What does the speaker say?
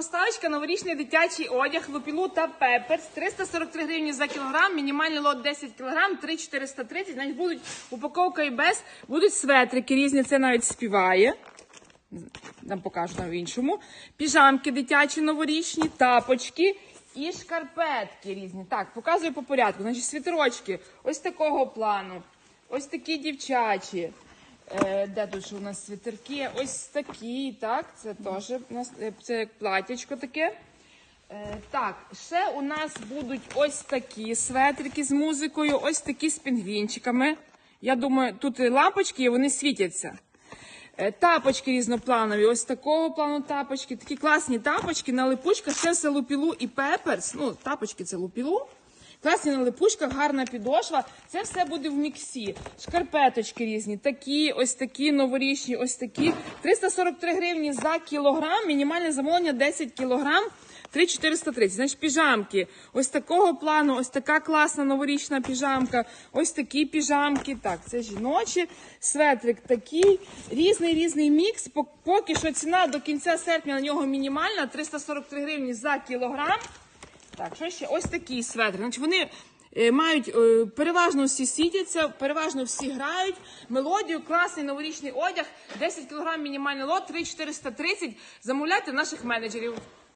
Поставочка новорічний дитячий одяг, лупілу та пеперс. 343 гривні за кілограм, мінімальний лот 10 кілограм, 3,430. Значить, будуть упаковка і без, будуть светрики різні, це навіть співає. Нам покажу в іншому. Піжамки дитячі новорічні, тапочки і шкарпетки різні. Так, показую по порядку. Значить, світерочки ось такого плану, ось такі дівчачі. Е, де тут у нас світерки? Ось такі, так, це теж е, це як платячко таке. Е, так, ще у нас будуть ось такі светрики з музикою, ось такі з пінгвінчиками. Я думаю, тут лампочки, і вони світяться. Тапочки різнопланові, ось такого плану тапочки, такі класні тапочки на липучках, це все лупілу і пеперс. Ну, тапочки це лупілу. Класні на липучках, гарна підошва. Це все буде в міксі. Шкарпеточки різні, такі, ось такі, новорічні, ось такі. 343 гривні за кілограм, мінімальне замовлення 10 кілограм. 3,430. Значить, піжамки. Ось такого плану, ось така класна новорічна піжамка. Ось такі піжамки. Так, це жіночі. Светрик такий. Різний різний мікс. Пок- Поки що ціна до кінця серпня на нього мінімальна. 343 гривні за кілограм. Так, що ще? Ось такі светри. Значить, вони е, мають е, переважно всі сідяться, переважно всі грають. Мелодію, класний новорічний одяг, 10 кг мінімальний лот, 3,430. Замовляйте наших менеджерів.